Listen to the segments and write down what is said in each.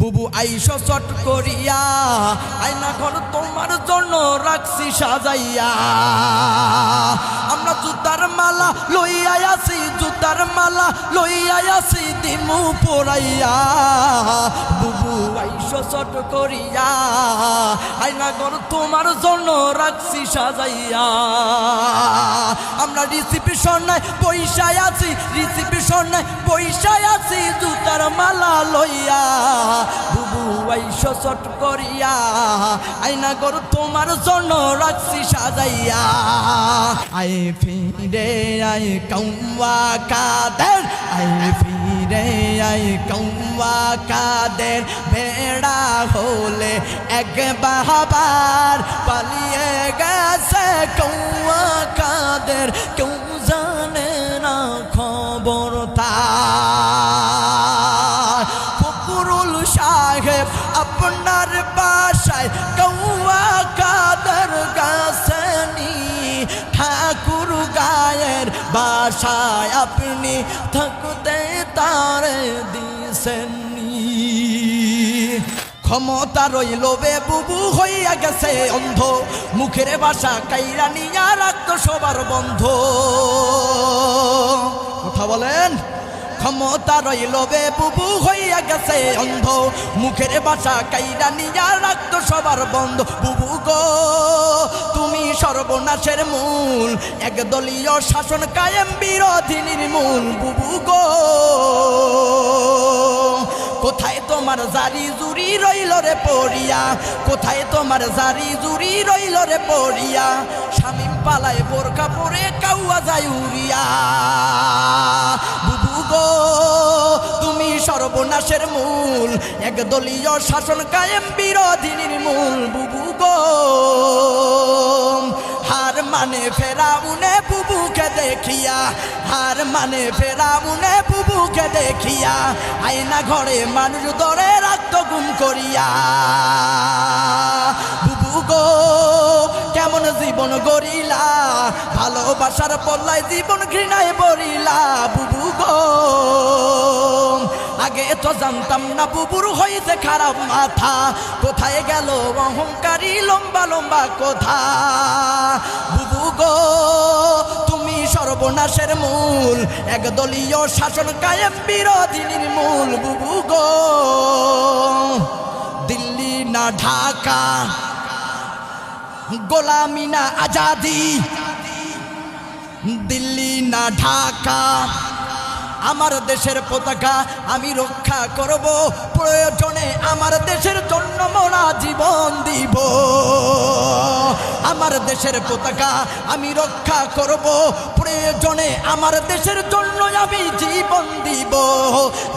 বুবু আইস চট করিয়া, আয়না ঘর তোমার জন্য রাখছি সাজাইয়া। আমরা জুতার মালা লইয়া আসি, জুতার মালা লইয়া আসি দিমু পড়াইয়া। বুবু আইস চট করিয়া, আয়না ঘর তোমার জন্য রাখছি সাজাইয়া। আমরা রিসিপশন নাই পয়সায় আছি, রিসিপশন নাই পয়সায় আছি, জুতার মালা লইয়া। চট করিয়া। আয়না ঘর তোমার জন্য রাখছি সাজাইয়া। আই ফিরে আই কৌয়া কাদের। আই ফিরে আই কৌয়া কাদের। বেড়া হলে এক বাহাবার পালিয়ে গেছে কৌয়া কাদের। কেউ জানে না খবর তা সাহেব আপনার বাসায় কৌয়া কাদের গাছেনি ঠাকুর গায়ের বাসায় আপনি থাকতে তারে দিছেননি। ক্ষমতা রইল বে বুবু হইয়া গেছে অন্ধ। মুখের বাসা কাইরা নিয়া রাখতো সবার বন্ধ। কথা বলেন? ক্ষমতা রইল বে বুবু, হইয়া গেছে অন্ধ। মুখের বাসা কাইরা নিয়া রাখতো সবার বন্ধ। বুবু গো, তুমি সর্বনাশের মূল। একদলীয় শাসন কায়েম, বিরোধী নির্মূল। বুবু গো, কোথায় তোমার জারি জুরি রইল রে পড়িয়া? কোথায় তোমার জারি জুরি রইল রে পড়িয়া? স্বামী পালায় বোরকা পরে কাউয়া যায় উড়িয়া। সর্বনাশের মূল। একদলীয় শাসন কায়েম বিরোধী নির্মূল বুবু গো, হার মানে ফেরাউনে বুবুকে দেখিয়া, হার মানে ফেরাউনে বুবুকে দেখিয়া, আয়না ঘরে মানুষ ধরে রাখত গুম করিয়া। বুবু গো, কেমন জীবন গরিলা ভালোবাসার পল্লায় জীবন ঘৃণায় বরিলা বুবু গো আগে তো জানতাম না বুবুর হইতে খারাপ মাথা। কোথায় গেল অহংকারী লম্বা লম্বা কথা? বুবু গো, তুমি সর্বনাশের মূল, একদলীয় শাসন কায়েম বিরোধী নির্মূল বুবু গো, দিল্লি না ঢাকা, গোলামি না আজাদি। দিল্লি না ঢাকা আমার দেশের পতাকা আমি রক্ষা করব। প্রয়োজনে আমার দেশের জন্য মোরা জীবন দিব। আমার দেশের পতাকা আমি রক্ষা করব। প্রয়োজনে আমার দেশের জন্য আমি জীবন দিব।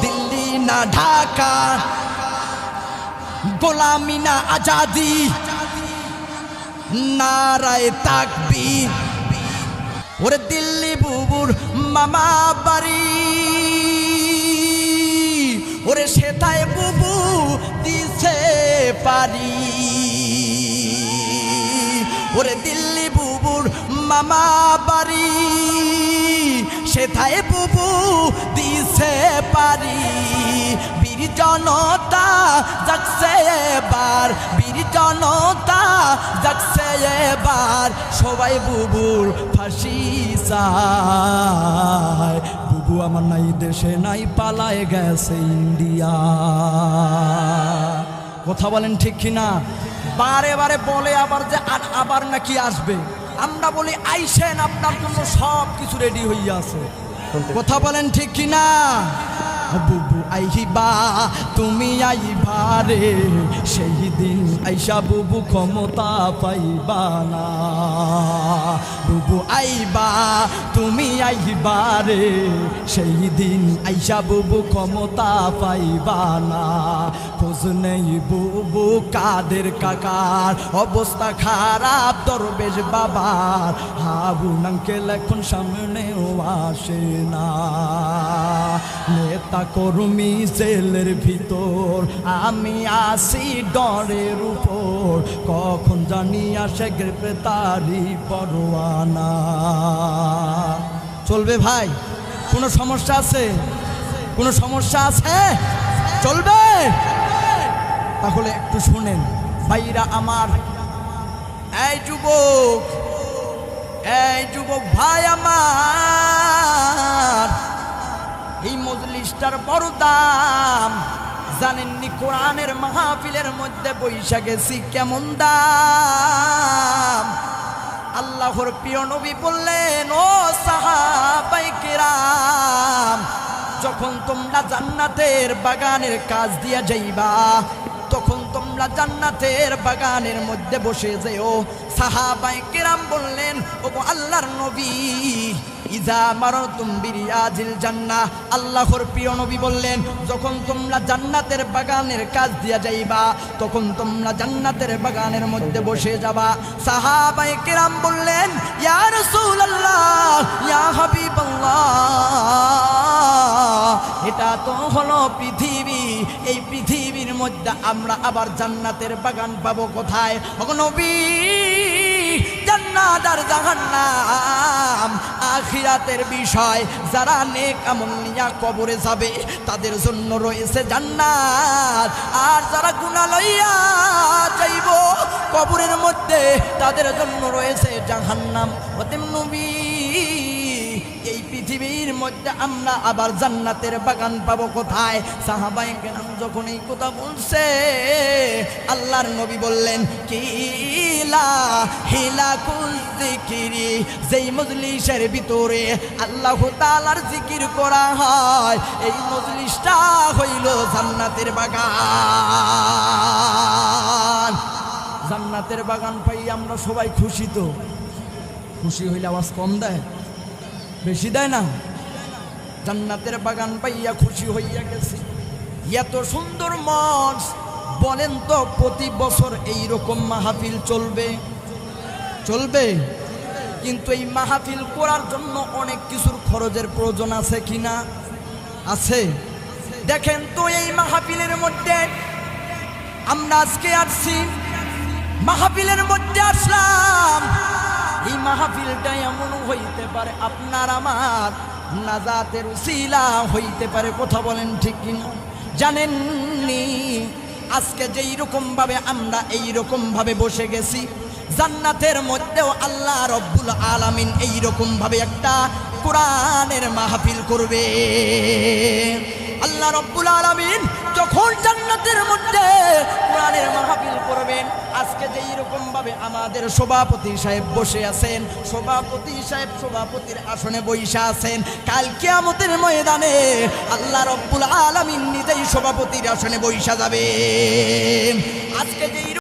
দিল্লি না ঢাকা, গোলামি না আজাদি, নারায় তাকবীর। ওরে দিল্লি বুবুর মামা বাড়ি। ওরে সেটায় বুবু দিছে পারি ওরে দিল্লি বুবুর মামা বাড়ি। সেথায় বুবু দিছে পারি বীর জনতা যাচ্ছে এবার, বীর জনতা এবার সবাই বুবুর ফাঁসি চায়। বুবু আমার নাই দেশে নাই পালায় গেছে ইন্ডিয়া। কথা বলেন ঠিক কিনা? বারে বারে বলে আবার যে আর আবার নাকি আসবে। আমরা বলি আইসেন আপনার জন্য সব কিছু রেডি হইয়া আছে কথা বলেন ঠিক কিনা? বুবু আইবা, তুমি আইবা রে, সেই দিন আইসা বুবু ক্ষমতা পাইবা না। বুবু আইবা, তুমি আইবা রে, সেই দিন আইসা বুবু ক্ষমতা পাইবা না। খোঁজ নেই বুবু কাদের কাকার, অবস্থা খারাপ দরবেশ বাবার। হাবু নাঙ্কেল এখন সামনেও আসে না। নেতা কর্মী জেলের ভিতর, আমি আসি ডরের উপর। কখন জানি আসে গ্রেপ্তারি পরোয়ানা। চলবে ভাই? কোনো সমস্যা আছে? কোনো সমস্যা আছে? চলবে? তাহলে একটু শুনেন। ভাইরা আমার, এই যুবক এই যুবক ভাই আমার এই মজলিসটার বড় দাম। জানেননি কোরআনের মাহফিলের মধ্যে বৈশা গেছি কেমন দাম? আল্লাহর প্রিয় নবী বললেন, ও সাহাবাই কেরাম, যখন তোমরা জান্নাতের বাগানের কাজ দিয়া যাইবা, তখন তোমরা জান্নাতের বাগানের মধ্যে বসে যেও। সাহাবাই কেরাম বললেন ও আল্লাহর নবী ইজা মারো তুমবিরিয়াজিল জান্না আল্লাহর প্রিয় নবী বললেন, যখন তোমরা জান্নাতের বাগানের কাজ দিয়া যাইবা, তখন তোমরা জান্নাতের বাগানের মধ্যে বসে যাবা। সাহাবাই কেরাম বললেন, ইয়া রাসূলুল্লাহ, ইয়া হাবিবাল্লাহ, এটা তো হলো পৃথিবী। এই পৃথিবীর মধ্যে আমরা আবার জান্নাতের বাগান পাবো কোথায়? নবী জান্নাত আর জাহান্নাম। আখিরাতের বিষয়, যারা নেক আমল নিয়া কবরে যাবে, তাদের জন্য রয়েছে জান্নাত। আর যারা গুণা লইয়া যাইব কবরের মধ্যে, তাদের জন্য রয়েছে জাহান্নাম। অতএব নবী পৃথিবীর মধ্যে আমরা আবার জান্নাতের বাগান পাবো কোথায়? সাহাবাই কেনাম যখন এই কথা বলছে, আল্লাহর নবী বললেন, কিলা হিলা জিকিরি যেই মজলিসের ভিতরে আল্লাহ তাআলার জিকির করা হয়, এই মজলিসটা হইল জান্নাতের বাগান। জান্নাতের বাগান পাই আমরা সবাই খুশি তো? খুশি হইলে আওয়াজ কম দেয়? বেশি দেয় না। জান্নাতের বাগান পাইয়া খুশি হইয়া গেছে। এত সুন্দর মঞ্চ বলেন তো প্রতি বছর এই রকম মাহফিল চলবে? চলবে। কিন্তু এই মাহফিল করার জন্য অনেক কিছুর খরচের প্রয়োজন আছে কিনা আছে। দেখেন তো এই মাহফিলের মধ্যে আমরা আজকে আসছি। মাহফিলের মধ্যে আসলাম। এই মাহফিলটা এমন হইতে পারে, আপনার আমার নাজাতের উসিলা হইতে পারে, কথা বলেন ঠিক কিনা? জানেননি? আজকে যেই রকম ভাবে আমরা এই রকম ভাবে বসে গেছি, জান্নাতের মধ্যেও আল্লাহ রব্বুল আলামিন এই রকম ভাবে একটা কোরআনের মাহফিল করবে। আল্লাহ রব্বুল আলামিন যখন জান্নাতের মধ্যে কোরআনের মাহফিল করবেন। আজকে যে এরকম ভাবে আমাদের সভাপতি সাহেব বসে আছেন, সভাপতি সাহেব সভাপতির আসনে বৈশা আছেন, কাল কিয়ামতের ময়দানে আল্লাহ রব্বুল আলামিন নিজেই সভাপতির আসনে বৈশা যাবে আজকে যেই